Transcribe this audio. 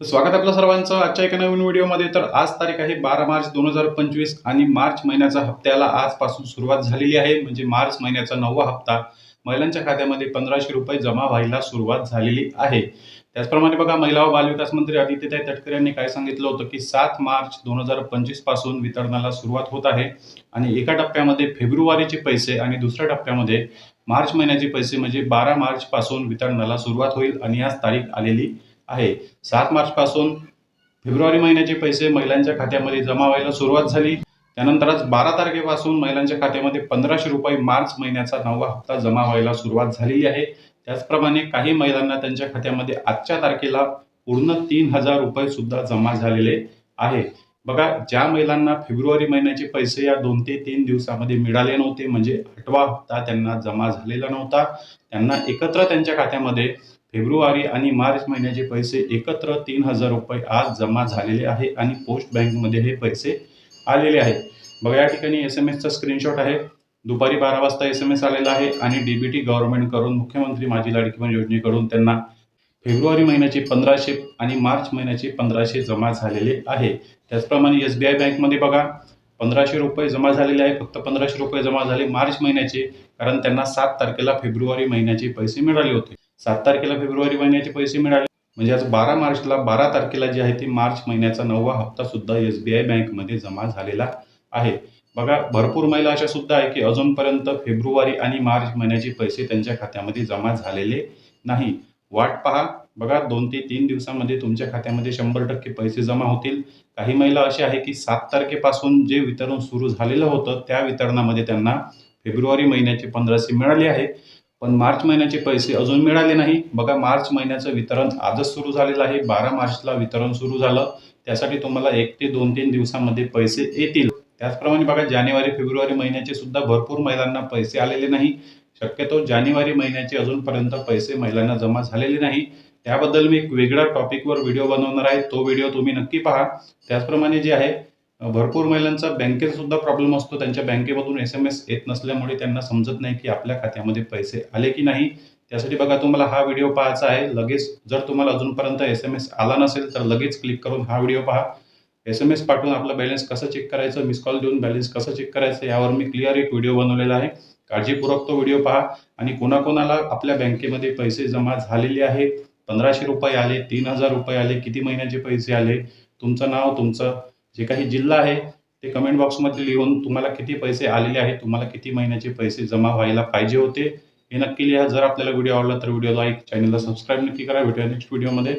तर स्वागत आपलं सर्वांचं. आजच्या एका नवीन व्हिडिओमध्ये. तर आज तारीख आहे बारा मार्च दोन हजार पंचवीस आणि मार्च महिन्याचा हप्त्याला आजपासून सुरुवात झालेली आहे. म्हणजे मार्च महिन्याचा नववा हप्ता महिलांच्या खात्यामध्ये पंधराशे रुपये जमा व्हायला सुरुवात झालेली आहे. त्याचप्रमाणे बघा महिला व बालविकास मंत्री आदित्यताई तटकरे यांनी काय सांगितलं होतं की सात मार्च दोन हजार पंचवीसपासून वितरणाला सुरुवात होत आहे आणि एका टप्प्यामध्ये फेब्रुवारीचे पैसे आणि दुसऱ्या टप्प्यामध्ये मार्च महिन्याचे पैसे म्हणजे बारा मार्च पासून वितरणाला सुरुवात होईल आणि आज तारीख आलेली आहे. सात मार्च पासून फेब्रुवारी महिन्याचे पैसे महिलांच्या खात्यामध्ये जमा व्हायला सुरुवात झाली. त्यानंतरच बारा तारखेपासून महिलांच्या खात्यामध्ये पंधराशे रुपये मार्च महिन्याचा नववा हप्ता जमा व्हायला सुरुवात झालेली आहे. त्याचप्रमाणे काही महिलांना त्यांच्या खात्यामध्ये आजच्या तारखेला पूर्ण तीन हजार रुपये सुद्धा जमा झालेले आहे. बघा ज्या महिलांना फेब्रुवारी महिन्याचे पैसे या दोन ते तीन दिवसामध्ये मिळाले नव्हते म्हणजे आठवा हप्ता त्यांना जमा झालेला नव्हता. त्यांना एकत्र त्यांच्या खात्यामध्ये फेब्रुवारी आणि मार्च महिन्याचे पैसे एकत्र तीन हजार रुपये आज जमा झालेले आहे आणि पोस्ट बँकमध्ये हे पैसे आलेले आहेत. बघा या ठिकाणी एस एम एसचा स्क्रीनशॉट आहे. दुपारी बारा वाजता एस एम एस आलेला आहे आणि डीबीटी गव्हर्नमेंटकडून मुख्यमंत्री माझी लाडकी योजनेकडून त्यांना फेब्रुवारी महिन्याचे पंधराशे आणि मार्च महिन्याचे पंधराशे जमा झालेले आहे. त्याचप्रमाणे एस बी आय बँकमध्ये बघा पंधराशे रुपये जमा झालेले आहे. फक्त पंधराशे रुपये जमा झाले मार्च महिन्याचे कारण त्यांना सात तारखेला फेब्रुवारी महिन्याचे पैसे मिळाले होते. सात तारखेला फेब्रुवारी महिन्याचे पैसे मिळाले. म्हणजे आज बारा मार्चला बारा तारखेला जे आहे ते मार्च महिन्याचा नववा हप्ता सुद्धा एस बी आय बँकमध्ये जमा झालेला आहे. बघा भरपूर महिला अशा सुद्धा आहे की अजूनपर्यंत फेब्रुवारी आणि मार्च महिन्याचे पैसे त्यांच्या खात्यामध्ये जमा झालेले नाही. वाट पहा. बघा दोन ते तीन दिवसामध्ये तुमच्या खात्यामध्ये शंभर टक्के पैसे जमा होतील. काही महिला अशी आहे की सात तारखेपासून जे वितरण सुरू झालेलं होतं त्या वितरणामध्ये त्यांना फेब्रुवारी महिन्याचे पंधराशे मिळाले आहे. पण मार्च महिन्याचे पैसे अजून मिळाले नाही. बघा मार्च महिन्याचं वितरण आजच सुरू झालेलं आहे. बारा मार्चला वितरण सुरू झालं. त्यासाठी तुम्हाला एक ते दोन तीन दिवसामध्ये पैसे येतील. त्याचप्रमाणे बघा जानेवारी फेब्रुवारी महिन्याचे सुद्धा भरपूर महिलांना पैसे आलेले नाही. शक्यतो जानेवारी महिन्याचे अजूनपर्यंत पैसे महिलांना जमा झालेले नाही. त्याबद्दल मी एक वेगळ्या टॉपिकवर व्हिडिओ बनवणार आहे. तो व्हिडिओ तुम्ही नक्की पहा. त्याचप्रमाणे जे आहे भरपूर महिलांचा बँकेतसुद्धा प्रॉब्लेम असतो. त्यांच्या बँकेमधून एस एम एस येत नसल्यामुळे त्यांना समजत नाही की आपल्या खात्यामध्ये पैसे आले की नाही. त्यासाठी बघा तुम्हाला हा व्हिडिओ पाहायचा आहे. लगेच जर तुम्हाला अजूनपर्यंत एस एम एस आला नसेल तर लगेच क्लिक करून हा व्हिडिओ पहा. एस एम एस पाठवून आपलं बॅलन्स कसं चेक करायचं? मिस कॉल देऊन बॅलन्स कसं चेक करायचं? यावर मी क्लिअर एक व्हिडिओ बनवलेला आहे. काळजीपूर्वक तो व्हिडिओ पहा. आणि कोणाकोणाला आपल्या बँकेमध्ये पैसे जमा झालेले आहेत? पंधराशे रुपये आले तीन हजार रुपये आले किती महिन्याचे पैसे आले? तुमचं नाव तुमचं जे काही जिल्हा आहे ते कमेंट बॉक्समध्ये लिहून तुम्हाला किती पैसे आलेले आहेत तुम्हाला किती महिन्याचे पैसे जमा व्हायला पाहिजे होते हे नक्की लिहा. जर आपल्याला व्हिडिओ आवडला तर व्हिडिओ लाईक चॅनलला सबस्क्राईब नक्की करा. भेटूया नेक्स्ट व्हिडिओमध्ये